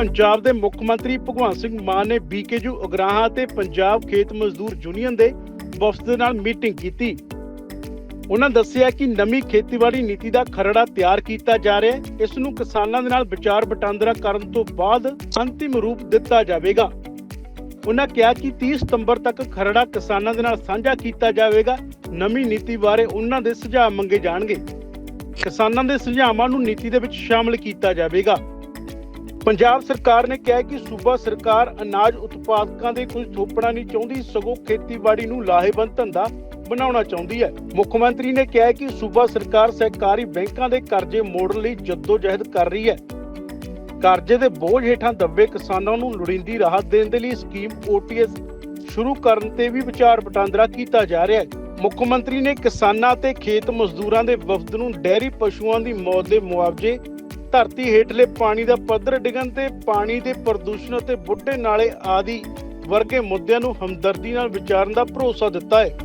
ਪੰਜਾਬ ਦੇ ਮੁੱਖ ਮੰਤਰੀ ਭਗਵੰਤ ਸਿੰਘ ਮਾਨ ਨੇ ਬੀਕੇਯੂ ਉਗਰਾਹਾਂ ਤੇ ਪੰਜਾਬ ਖੇਤ ਮਜ਼ਦੂਰ ਯੂਨੀਅਨ ਦੇ ਵਫਦ ਦੇ ਨਾਲ ਮੀਟਿੰਗ ਕੀਤੀ। ਉਹਨਾਂ ਦੱਸਿਆ ਕਿ ਨਵੀਂ ਖੇਤੀਬਾੜੀ ਨੀਤੀ ਦਾ ਖਰੜਾ ਤਿਆਰ ਕੀਤਾ ਜਾ ਰਿਹਾ ਹੈ। ਇਸ ਨੂੰ ਕਿਸਾਨਾਂ ਦੇ ਨਾਲ ਵਿਚਾਰ ਵਟਾਂਦਰਾ ਕਰਨ ਤੋਂ ਬਾਅਦ ਅੰਤਿਮ ਰੂਪ ਦਿੱਤਾ ਜਾਵੇਗਾ। ਉਹਨਾਂ ਕਿਹਾ ਕਿ 30 ਸਤੰਬਰ ਤੱਕ ਖਰੜਾ ਕਿਸਾਨਾਂ ਦੇ ਨਾਲ ਸਾਂਝਾ ਕੀਤਾ ਜਾਵੇਗਾ। ਨਵੀਂ ਨੀਤੀ ਬਾਰੇ ਉਹਨਾਂ ਦੇ ਸੁਝਾਅ ਮੰਗੇ ਜਾਣਗੇ। ਕਿਸਾਨਾਂ ਦੇ ਸੁਝਾਵਾਂ ਨੂੰ ਨੀਤੀ ਦੇ ਵਿੱਚ ਸ਼ਾਮਲ ਕੀਤਾ ਜਾਵੇਗਾ। ਪੰਜਾਬ ਸਰਕਾਰ ਨੇ ਕਿਹਾ ਕਿ ਸੂਬਾ ਸਰਕਾਰ ਅਨਾਜ ਉਤਪਾਦਕਾਂ ਦੇ ਕੁਝ ਥੋਪਣਾ ਨਹੀਂ ਚਾਹੁੰਦੀ, ਸਗੋਂ ਖੇਤੀਬਾੜੀ ਨੂੰ ਲਾਹੇਵੰਦ ਧੰਦਾ ਬਣਾਉਣਾ ਚਾਹੁੰਦੀ ਹੈ। ਮੁੱਖ ਮੰਤਰੀ ਨੇ ਕਿਹਾ ਕਿ ਸੂਬਾ ਸਰਕਾਰ ਸਹਿਕਾਰੀ ਬੈਂਕਾਂ ਦੇ ਕਰਜ਼ੇ ਮੋੜਨ ਲਈ ਜਦੋਜਹਿਦ ਕਰ ਰਹੀ ਹੈ। ਕਰਜ਼ੇ ਦੇ ਬੋਝ ਹੇਠਾਂ ਦੱਬੇ ਕਿਸਾਨਾਂ ਨੂੰ ਲੋੜੀਂਦੀ ਰਾਹਤ ਦੇਣ ਦੇ ਲਈ ਸਕੀਮ OTS ਸ਼ੁਰੂ ਕਰਨ ਤੇ ਵੀ ਵਿਚਾਰ ਵਟਾਂਦਰਾ ਕੀਤਾ ਜਾ ਰਿਹਾ ਹੈ। ਮੁੱਖ ਮੰਤਰੀ ਨੇ ਕਿਸਾਨਾਂ ਤੇ ਖੇਤ ਮਜ਼ਦੂਰਾਂ ਦੇ ਵਫਦ ਨੂੰ ਡੈਰੀ ਪਸ਼ੂਆਂ ਦੀ ਮੌਤ ਦੇ ਮੁਆਵਜ਼ੇ ਧਰਤੀ ਹੇਠਲੇ ਪਾਣੀ ਦਾ ਪੱਧਰ ਡਿੱਗਣ ਤੇ ਪਾਣੀ ਦੇ ਪ੍ਰਦੂਸ਼ਣ ਅਤੇ ਬੁੱਢੇ ਨਾਲੇ ਆਦਿ ਵਰਗੇ ਮੁੱਦਿਆਂ ਨੂੰ ਹਮਦਰਦੀ ਨਾਲ ਵਿਚਾਰਨ ਦਾ ਭਰੋਸਾ ਦਿੱਤਾ ਹੈ।